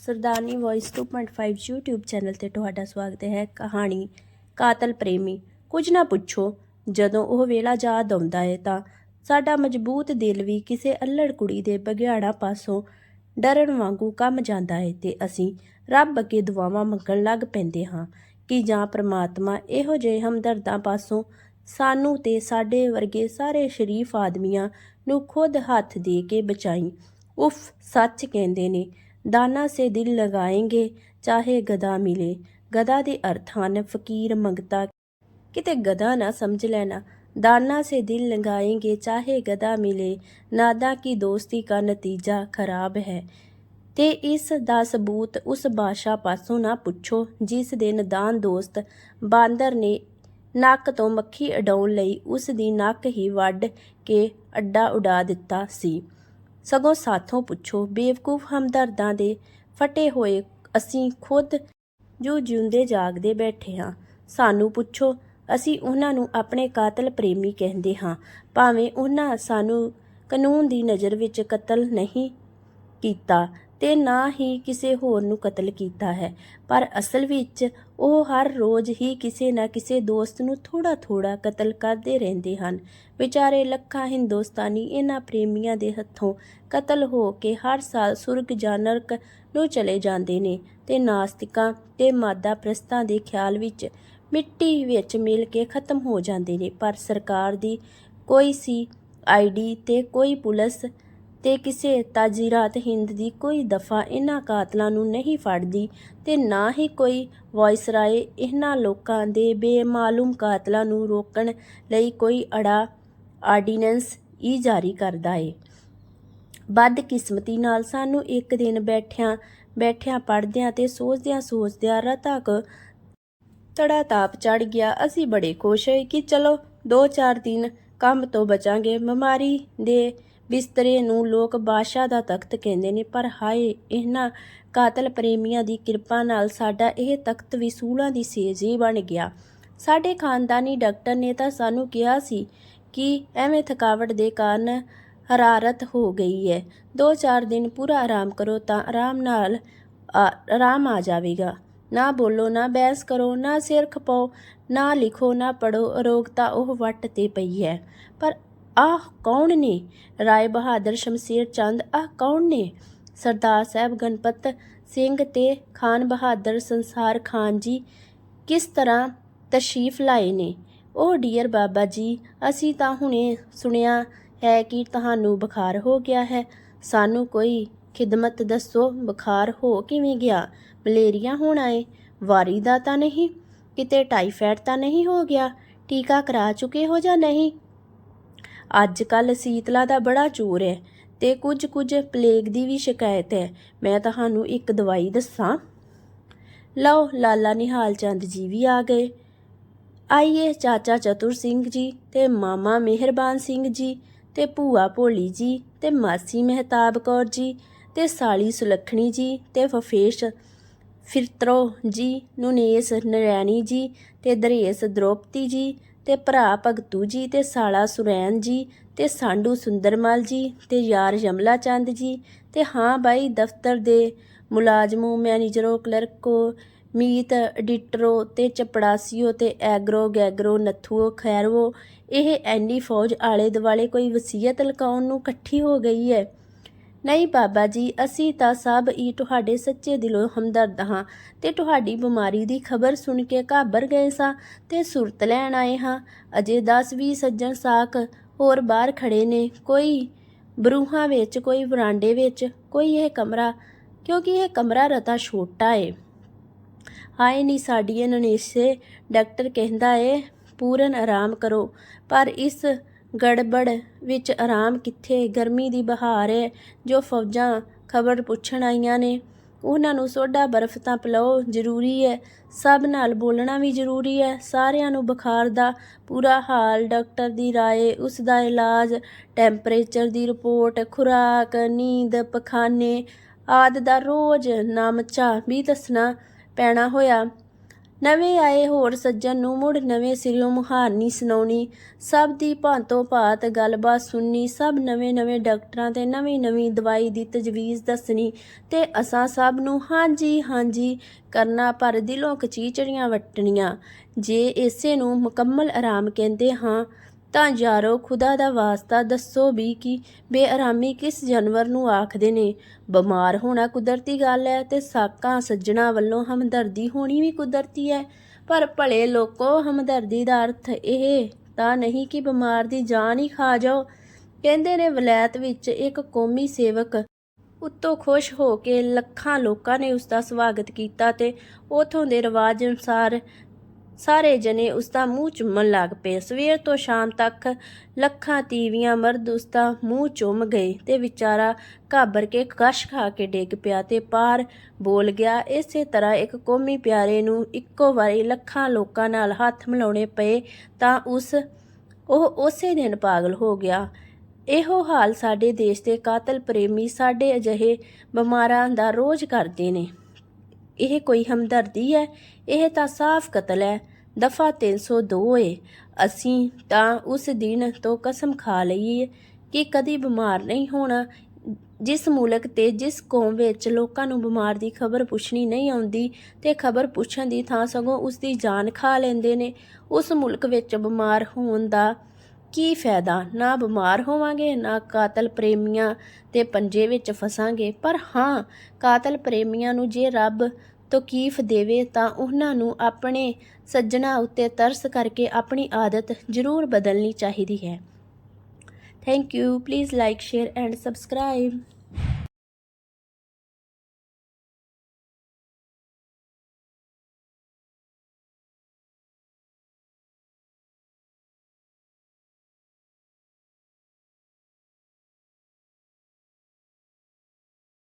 ਸਰਦਾਰਨੀ voice 2.5 YouTube channel ਤੇ ਤੁਹਾਡਾ ਸਵਾਗਤ ਹੈ ਕਹਾਣੀ ਕਾਤਲ ਪ੍ਰੇਮੀ। ਕੁਝ ਨਾ ਪੁੱਛੋ, ਜਦੋਂ ਉਹ ਵੇਲਾ ਯਾਦ ਆਉਂਦਾ ਹੈ ਤਾਂ ਸਾਡਾ ਮਜ਼ਬੂਤ ਦਿਲ ਵੀ ਕਿਸੇ ਅਲੜ ਕੁੜੀ ਦੇ ਬਗਿਆੜਾ ਪਾਸੋਂ ਡਰਨ ਵਾਂਗੂ ਕੰਮ ਜਾਂਦਾ ਹੈ ਤੇ ਅਸੀਂ ਰੱਬ ਅੱਗੇ ਦੁਆਵਾਂ ਮੰਗਣ ਲੱਗ ਪੈਂਦੇ ਹਾਂ ਕਿ ਜਾਂ ਪ੍ਰਮਾਤਮਾ ਇਹੋ ਜਿਹੇ ਹਮਦਰਦਾਂ ਪਾਸੋਂ ਸਾਨੂੰ ਤੇ ਸਾਡੇ ਵਰਗੇ ਸਾਰੇ ਸ਼ਰੀਫ ਆਦਮੀਆਂ ਨੂੰ ਖੁਦ ਹੱਥ ਦੇ ਕੇ ਬਚਾਈ। ਉਫ, ਸੱਚ ਕਹਿੰਦੇ ਨੇ ਦਾਨਾ ਸੇ ਦਿਲ ਲਗਾਏਂਗੇ, ਚਾਹੇ ਗਦਾ ਮਿਲੇ। ਗਦਾ ਦੇ ਅਰਥ ਹਨ ਫਕੀਰ ਮੰਗਤਾ। ਕਿਤੇ ਗਦਾ ਨਾ ਸਮਝ ਲੈਣਾ। ਦਾਨਾ ਸੇ ਦਿਲ ਲਗਾਏਂਗੇ, ਚਾਹੇ ਗਦਾ ਮਿਲੇ। ਨਾਦਾ ਕੀ ਦੋਸਤੀ ਕਾ ਨਤੀਜਾ ਖਰਾਬ ਹੈ। ਤੇ ਇਸ ਦਾ ਸਬੂਤ ਉਸ ਬਾਦਸ਼ਾਹ ਪਾਸੋਂ ਨਾ ਪੁੱਛੋ, ਜਿਸ ਦੇ ਨਦਾਨ ਦੋਸਤ ਬਾਂਦਰ ਨੇ ਨੱਕ ਤੋਂ ਮੱਖੀ ਅਡਾਉਣ ਲਈ ਉਸ ਦੀ ਨੱਕ ਹੀ ਵੱਢ ਕੇ ਅੱਡਾ ਉਡਾ ਦਿੱਤਾ ਸੀ। ਸਗੋਂ ਸਾਥੋਂ ਪੁੱਛੋ, ਬੇਵਕੂਫ ਹਮਦਰਦਾਂ ਦੇ ਫਟੇ ਹੋਏ ਅਸੀਂ ਖੁਦ ਜੋ ਜਿਉਂਦੇ ਜਾਗਦੇ ਬੈਠੇ ਹਾਂ। ਸਾਨੂੰ ਪੁੱਛੋ, ਅਸੀਂ ਉਹਨਾਂ ਨੂੰ ਆਪਣੇ ਕਾਤਲ ਪ੍ਰੇਮੀ ਕਹਿੰਦੇ ਹਾਂ, ਭਾਵੇਂ ਉਹਨਾਂ ਸਾਨੂੰ ਕਾਨੂੰਨ ਦੀ ਨਜ਼ਰ ਵਿੱਚ ਕਤਲ ਨਹੀਂ ਕੀਤਾ। ਤੇ ਨਾ ਹੀ ਕਿਸੇ ਹੋਰ ਨੂੰ ਕਤਲ ਕੀਤਾ ਹੈ। ਪਰ ਅਸਲ ਵਿੱਚ ਉਹ ਹਰ ਰੋਜ਼ ਹੀ ਕਿਸੇ ਨਾ ਕਿਸੇ ਦੋਸਤ ਨੂੰ ਥੋੜਾ ਥੋੜਾ ਕਤਲ ਕਰਦੇ ਰਹਿੰਦੇ ਹਨ। ਵਿਚਾਰੇ ਲੱਖਾਂ ਹਿੰਦੁਸਤਾਨੀ ਇਹਨਾਂ ਪ੍ਰੇਮੀਆਂ ਦੇ ਹੱਥੋਂ ਕਤਲ ਹੋ ਕੇ ਹਰ ਸਾਲ ਸੁਰਗ ਜਾਂ ਨਰਕ ਨੂੰ ਚਲੇ ਜਾਂਦੇ ਨੇ ਤੇ ਨਾਸਤਿਕਾਂ ਤੇ ਮਾਦਾ ਪ੍ਰਸਤਾਂ ਦੇ ਖਿਆਲ ਵਿੱਚ ਮਿੱਟੀ ਵਿੱਚ ਮਿਲ ਕੇ ਖਤਮ ਹੋ ਜਾਂਦੇ ਨੇ। ਪਰ ਸਰਕਾਰ ਦੀ ਕੋਈ ਸੀ ਆਈਡੀ ਤੇ ਕੋਈ ਪੁਲਿਸ ਤੇ ਕਿਸੇ ਤਾਜੀਰਾਤ ਹਿੰਦ ਦੀ ਕੋਈ ਦਫਾ ਇਹਨਾਂ ਕਾਤਲਾਂ ਨੂੰ ਨਹੀਂ ਫੜਦੀ ਤੇ ਨਾ ਹੀ ਕੋਈ ਵਾਇਸਰਾਏ ਇਹਨਾਂ ਲੋਕਾਂ ਦੇ ਬੇਮਾਲੂਮ ਕਾਤਲਾਂ ਨੂੰ ਰੋਕਣ ਲਈ ਕੋਈ ਅੜਾ ਆਰਡੀਨੈਂਸ ਹੀ ਜਾਰੀ ਕਰਦਾ ਏ। ਬਦਕਿਸਮਤੀ ਨਾਲ ਸਾਨੂੰ ਇੱਕ ਦਿਨ ਬੈਠਿਆਂ ਬੈਠਿਆਂ ਪੜਦਿਆਂ ਤੇ ਸੋਚਦਿਆਂ ਸੋਚਦਿਆਂ ਰਤਾ ਕੁ ਤੜਾ ਤਾਪ ਚੜ ਗਿਆ। ਅਸੀਂ ਬੜੇ ਖੁਸ਼ ਹੋਏ ਕਿ ਚਲੋ 2-4 ਦਿਨ ਕੰਮ ਤੋਂ ਬਚਾਂਗੇ। ਬਿਮਾਰੀ ਦੇ ਬਿਸਤਰੇ ਨੂੰ ਲੋਕ ਬਾਦਸ਼ਾਹ ਦਾ ਤਖਤ ਕਹਿੰਦੇ ਨੇ, ਪਰ ਹਾਏ, ਇਹਨਾਂ ਕਾਤਲ ਪ੍ਰੇਮੀਆਂ ਦੀ ਕਿਰਪਾ ਨਾਲ ਸਾਡਾ ਇਹ ਤਖਤ ਵੀ ਸੂਲਾਂ ਦੀ ਸੇਜ ਹੀ ਬਣ ਗਿਆ। ਸਾਡੇ ਖਾਨਦਾਨੀ ਡਾਕਟਰ ਨੇ ਤਾਂ ਸਾਨੂੰ ਕਿਹਾ ਸੀ ਕਿ ਐਵੇਂ ਥਕਾਵਟ ਦੇ ਕਾਰਨ ਹਰਾਰਤ ਹੋ ਗਈ ਹੈ। 2-4 ਦਿਨ ਪੂਰਾ ਆਰਾਮ ਕਰੋ ਤਾਂ ਆਰਾਮ ਨਾਲ ਆਰਾਮ ਆ ਜਾਵੇਗਾ। ਨਾ ਬੋਲੋ, ਨਾ ਬਹਿਸ ਕਰੋ, ਨਾ ਸਿਰ ਖਪਾਓ, ਨਾ ਲਿਖੋ, ਨਾ ਪੜੋ ਅਰੋਗਤਾ ਉਹ ਵੱਟ ਤੇ ਪਈ ਹੈ। ਪਰ ਆਹ ਕੌਣ ਨੇ? ਰਾਏ ਬਹਾਦਰ, ਸ਼ਮਸ਼ੇਰ ਚੰਦ, ਆਹ ਕੌਣ ਨੇ? ਸਰਦਾਰ ਸਾਹਿਬ ਗਣਪਤ ਸਿੰਘ ਤੇ ਖਾਨ ਬਹਾਦਰ ਸੰਸਾਰ ਖਾਨ ਜੀ ਕਿਸ ਤਰ੍ਹਾਂ ਤਸ਼ਰੀਫ ਲਾਏ ਨੇ? ਉਹ ਡੀਅਰ ਬਾਬਾ ਜੀ, ਅਸੀਂ ਤਾਂ ਹੁਣੇ ਸੁਣਿਆ ਹੈ ਕਿ ਤੁਹਾਨੂੰ ਬੁਖਾਰ ਹੋ ਗਿਆ ਹੈ। ਸਾਨੂੰ ਕੋਈ ਖਿਦਮਤ ਦੱਸੋ, ਬੁਖਾਰ ਹੋ ਕਿਵੇਂ ਗਿਆ? ਮਲੇਰੀਆ ਹੋਣਾ ਏ ਵਾਰੀ ਦਾ ਤਾਂ ਨਹੀਂ, ਕਿਤੇ ਟਾਈਫਾਇਡ ਤਾਂ ਨਹੀਂ ਹੋ ਗਿਆ? ਟੀਕਾ ਕਰਾ ਚੁੱਕੇ ਹੋ ਜਾਂ ਨਹੀਂ? ਅੱਜ ਕੱਲ ਸੀਤਲਾ ਦਾ ਬੜਾ ਜ਼ੋਰ ਹੈ ਤੇ ਕੁਝ ਕੁਝ ਪਲੇਗ ਦੀ ਵੀ ਸ਼ਿਕਾਇਤ ਹੈ। ਮੈਂ ਤੁਹਾਨੂੰ ਇੱਕ ਦਵਾਈ ਦੱਸਾਂ। ਲਓ, ਲਾਲਾ ਨਿਹਾਲ ਚੰਦ ਜੀ ਵੀ ਆ ਗਏ। ਆਈਏ, ਚਾਚਾ ਚਤੁਰ ਸਿੰਘ ਜੀ ਤੇ ਮਾਮਾ ਮਿਹਰਬਾਨ ਸਿੰਘ ਜੀ ਤੇ ਭੂਆ ਭੋਲੀ ਜੀ ਤੇ ਮਾਸੀ ਮਹਿਤਾਬ ਕੌਰ ਜੀ ਤੇ ਸਾਲੀ ਸੁਲੱਖਣੀ ਜੀ ਤੇ ਫਫੇਸ਼ ਫਿਰਤਰੋ ਜੀ, ਨੁਨੇਸ ਨਰੈਣੀ ਜੀ ਤੇ ਦਰੇਸ ਦ੍ਰੋਪਤੀ ਜੀ ਤੇ ਭਰਾ ਭਗਤੂ ਜੀ ਤੇ ਸਾਲਾ ਸੁਰੈਨ ਜੀ ਤੇ ਸਾਂਡੂ ਸੁੰਦਰਮਾਲ ਜੀ ਤੇ ਯਾਰ ਯਮਲਾ ਚੰਦ ਜੀ ਤੇ ਹਾਂ ਬਾਈ ਦਫ਼ਤਰ ਦੇ ਮੁਲਾਜ਼ਮੋ, ਮੈਨੇਜਰੋ, ਕਲਰਕੋ, ਮੀਤ, ਐਡੀਟਰੋ ਤੇ ਚਪੜਾਸੀਓ ਤੇ ਐਗਰੋ, ਗੈਗਰੋ, ਨੱਥੂਓ, ਖੈਰਵੋ, ਇਹ ਐਨੀ ਫੌਜ ਆਲੇ ਦੁਆਲੇ ਕੋਈ ਵਸੀਅਤ ਲਕਾਉਣ ਨੂੰ ਇਕੱਠੀ ਹੋ ਗਈ ਹੈ। ਨਹੀਂ ਬਾਬਾ ਜੀ, ਅਸੀਂ ਤਾਂ ਸਭ ਹੀ ਤੁਹਾਡੇ ਸੱਚੇ ਦਿਲੋਂ ਹਮਦਰਦ ਹਾਂ ਤੇ ਤੁਹਾਡੀ ਬਿਮਾਰੀ ਦੀ ਖਬਰ ਸੁਣ ਕੇ ਘਾਬਰ ਗਏ ਸਾਂ ਤੇ ਸੁਰਤ ਲੈਣ ਆਏ ਹਾਂ। ਅਜੇ 10-20 ਸੱਜਣ ਸਾਕ ਹੋਰ ਬਾਹਰ ਖੜੇ ਨੇ। ਕੋਈ ਬਰੂਹਾਂ ਵਿੱਚ, ਕੋਈ ਵਰਾਂਡੇ ਵਿੱਚ, ਕੋਈ ਇਹ ਕਮਰਾ, ਕਿਉਂਕਿ ਇਹ ਕਮਰਾ ਰਤਾ ਛੋਟਾ ਏ। ਹਾਏ ਨਹੀਂ ਸਾਡੀਏ ਨਨੇਸੇ, ਡਾਕਟਰ ਕਹਿੰਦਾ ਏ, ਪੂਰਨ ਆਰਾਮ ਕਰੋ, ਪਰ ਇਸ ਗੜਬੜ ਵਿੱਚ ਆਰਾਮ ਕਿੱਥੇ? ਗਰਮੀ ਦੀ ਬਹਾਰ ਹੈ। ਜੋ ਫੌਜਾਂ ਖਬਰ ਪੁੱਛਣ ਆਈਆਂ ਨੇ, ਉਹਨਾਂ ਨੂੰ ਸੋਡਾ ਬਰਫ਼ ਤਾਂ ਪਿਲਾਓ, ਜ਼ਰੂਰੀ ਹੈ। ਸਭ ਨਾਲ ਬੋਲਣਾ ਵੀ ਜ਼ਰੂਰੀ ਹੈ। ਸਾਰਿਆਂ ਨੂੰ ਬੁਖਾਰ ਦਾ ਪੂਰਾ ਹਾਲ, ਡਾਕਟਰ ਦੀ ਰਾਏ, ਉਸ ਦਾ ਇਲਾਜ, ਟੈਂਪਰੇਚਰ ਦੀ ਰਿਪੋਰਟ, ਖੁਰਾਕ, ਨੀਂਦ, ਪਖਾਨੇ ਆਦ ਦਾ ਰੋਜ਼ ਨਾਮਚਾ ਵੀ ਦੱਸਣਾ ਪੈਣਾ ਹੋਇਆ। ਨਵੇਂ ਆਏ ਹੋਰ ਸੱਜਣ ਨੂੰ ਮੁੜ ਨਵੇਂ ਸਿਰਿਓਂ ਮੁਹਾਰਨੀ ਸੁਣਾਉਣੀ। ਸਭ ਦੀ ਭਾਂਤੋਂ ਭਾਤ ਗੱਲਬਾਤ ਸੁਣਨੀ, ਸਭ ਨਵੇਂ ਨਵੇਂ ਡਾਕਟਰਾਂ ਤੇ ਨਵੀਂ ਨਵੀਂ ਦਵਾਈ ਦੀ ਤਜਵੀਜ਼ ਦੱਸਣੀ ਤੇ ਅਸਾਂ ਸਭ ਨੂੰ ਹਾਂਜੀ ਹਾਂਜੀ ਕਰਨਾ ਪਰ ਦਿਲੋਂ ਕਚੀਚੜੀਆਂ ਵਟਣੀਆਂ। ਜੇ ਇਸੇ ਨੂੰ ਮੁਕੰਮਲ ਆਰਾਮ ਕਹਿੰਦੇ ਹਾਂ ਤਾਂ ਯਾਰੋ ਖੁਦਾ ਦਾ ਵਾਸਤਾ ਦੱਸੋ ਵੀ ਕਿ ਬੇਆਰਾਮੀ ਕਿਸ ਜਾਨਵਰ ਨੂੰ ਆਖਦੇ ਨੇ? ਬਿਮਾਰ ਹੋਣਾ ਕੁਦਰਤੀ ਗੱਲ ਹੈ ਤੇ ਸਾਕਾਂ ਸੱਜਣਾ ਵੱਲੋਂ ਹਮਦਰਦੀ ਹੋਣੀ ਵੀ ਕੁਦਰਤੀ ਹੈ। ਪਰ ਭਲੇ ਲੋਕੋ, ਹਮਦਰਦੀ ਦਾ ਅਰਥ ਇਹ ਤਾਂ ਨਹੀਂ ਕਿ ਬਿਮਾਰ ਦੀ ਜਾਨ ਹੀ ਖਾ ਜਾਓ। ਕਹਿੰਦੇ ਨੇ ਵਲੈਤ ਵਿੱਚ ਇੱਕ ਕੌਮੀ ਸੇਵਕ ਉੱਤੋਂ ਖੁਸ਼ ਹੋ ਕੇ ਲੱਖਾਂ ਲੋਕਾਂ ਨੇ ਉਸ ਦਾ ਸਵਾਗਤ ਕੀਤਾ ਤੇ ਉਥੋਂ ਦੇ ਰਿਵਾਜ ਅਨੁਸਾਰ ਸਾਰੇ ਜਣੇ ਉਸ ਦਾ ਮੂੰਹ ਚੁੰਮਣ ਲੱਗ ਪਏ। ਸਵੇਰ ਤੋਂ ਸ਼ਾਮ ਤੱਕ ਲੱਖਾਂ ਤੀਵੀਆਂ ਮਰਦ ਉਸ ਦਾ ਮੂੰਹ ਚੁੰਮ ਗਏ ਤੇ ਵਿਚਾਰਾ ਘਾਬਰ ਕੇ ਕਸ਼ ਖਾ ਕੇ ਡਿੱਗ ਪਿਆ ਤੇ ਪਾਰ ਬੋਲ ਗਿਆ। ਇਸੇ ਤਰ੍ਹਾਂ ਇੱਕ ਕੌਮੀ ਪਿਆਰੇ ਨੂੰ ਇੱਕੋ ਵਾਰੀ ਲੱਖਾਂ ਲੋਕਾਂ ਨਾਲ ਹੱਥ ਮਿਲਾਉਣੇ ਪਏ ਤਾਂ ਉਸ, ਉਹ ਉਸੇ ਦਿਨ ਪਾਗਲ ਹੋ ਗਿਆ। ਇਹੋ ਹਾਲ ਸਾਡੇ ਦੇਸ਼ ਦੇ ਕਾਤਲ ਪ੍ਰੇਮੀ ਸਾਡੇ ਅਜਿਹੇ ਬਿਮਾਰਾਂ ਦਾ ਰੋਜ਼ ਕਰਦੇ ਨੇ। ਇਹ ਕੋਈ ਹਮਦਰਦੀ ਹੈ? ਇਹ ਤਾਂ ਸਾਫ਼ ਕਤਲ ਹੈ। ਦਫਾ 302 ਏ। ਅਸੀਂ ਤਾਂ ਉਸ ਦਿਨ ਤੋਂ ਕਸਮ ਖਾ ਲਈ ਏ ਕਿ ਕਦੀ ਬਿਮਾਰ ਨਹੀਂ ਹੋਣਾ। ਜਿਸ ਮੁਲਕ ਤੇ ਜਿਸ ਕੌਮ ਵਿੱਚ ਲੋਕਾਂ ਨੂੰ ਬਿਮਾਰ ਦੀ ਖਬਰ ਪੁੱਛਣੀ ਨਹੀਂ ਆਉਂਦੀ ਤੇ ਖਬਰ ਪੁੱਛਣ ਦੀ ਥਾਂ ਸਗੋਂ ਉਸ ਦੀ ਜਾਨ ਖਾ ਲੈਂਦੇ ਨੇ, ਉਸ ਮੁਲਕ ਵਿੱਚ ਬਿਮਾਰ ਹੋਣ ਦਾ ਕੀ ਫਾਇਦਾ? ਨਾ ਬਿਮਾਰ ਹੋਵਾਂਗੇ, ਨਾ ਕਾਤਲ ਪ੍ਰੇਮੀਆਂ ਤੇ ਪੰਜੇ ਵਿੱਚ ਫਸਾਂਗੇ। ਪਰ ਹਾਂ, ਕਾਤਲ ਪ੍ਰੇਮੀਆਂ ਨੂੰ ਜੇ ਰੱਬ ਤੌਕੀਫ ਦੇਵੇ ਤਾਂ ਉਹਨਾਂ ਨੂੰ ਆਪਣੇ ਸੱਜਣਾ ਉੱਤੇ ਤਰਸ ਕਰਕੇ ਆਪਣੀ ਆਦਤ ਜ਼ਰੂਰ ਬਦਲਣੀ ਚਾਹੀਦੀ ਹੈ। Thank you please like share and subscribe